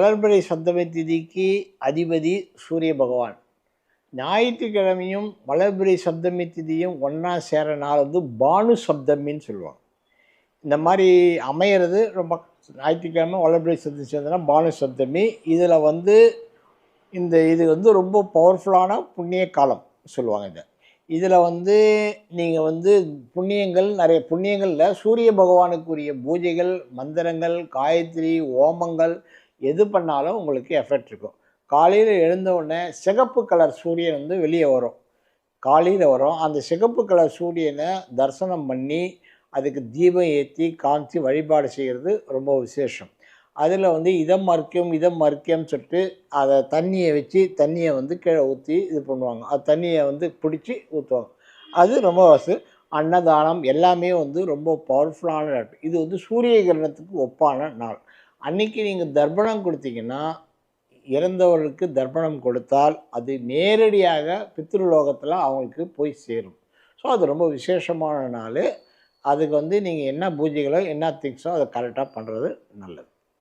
வளர்பிறை சப்தமி திதிக்கு அதிபதி சூரிய பகவான். ஞாயிற்றுக்கிழமையும் வளர்பிறை சப்தமி திதியும் ஒன்றா சேர நாள் வந்து பானு சப்தமின்னு சொல்லுவாங்க. இந்த மாதிரி அமையிறது ரொம்ப ஞாயிற்றுக்கிழமை வளர்பிறை சப்தம் சேர்ந்தனா பானு சப்தமி. இதில் வந்து இந்த இது வந்து ரொம்ப பவர்ஃபுல்லான புண்ணிய காலம் சொல்லுவாங்க இதை. இதில் வந்து நீங்கள் வந்து புண்ணியங்கள் நிறைய புண்ணியங்களில் சூரிய பகவானுக்குரிய பூஜைகள் மந்திரங்கள் காயத்ரி ஓமங்கள் எது பண்ணாலும் உங்களுக்கு எஃபெக்ட் இருக்கும். காலையில் எழுந்த உடனே சிகப்பு கலர் சூரியன் வந்து வெளியே வரும். காலையில் வரும். அந்த சிகப்பு கலர் சூரியனை தரிசனம் பண்ணி அதுக்கு தீபம் ஏற்றி காமிச்சு வழிபாடு செய்கிறது ரொம்ப விசேஷம். அதில் வந்து இதம் மறுக்கியம் இதம் மறுக்கியம் சொல்லிட்டு அதை தண்ணியை வச்சு தண்ணியை வந்து கீழே ஊற்றி இது பண்ணுவாங்க. அது தண்ணியை வந்து பிடிச்சி ஊற்றுவாங்க அது ரொம்ப வசு அன்னதானம் எல்லாமே வந்து ரொம்ப பவர்ஃபுல்லான நாள். இது வந்து சூரிய கிரணத்துக்கு ஒப்பான நாள். அன்னைக்கு நீங்கள் தர்ப்பணம் கொடுத்தீங்கன்னா இறந்தவர்களுக்கு தர்ப்பணம் கொடுத்தால் அது நேரடியாக பித்ருலோகத்தில் அவங்களுக்கு போய் சேரும். ஸோ அது ரொம்ப விசேஷமான நாள். அதுக்கு வந்து நீங்கள் என்ன பூஜைகளோ என்ன திங்ஸோ அதை கரெக்டாக பண்ணுறது நல்லது.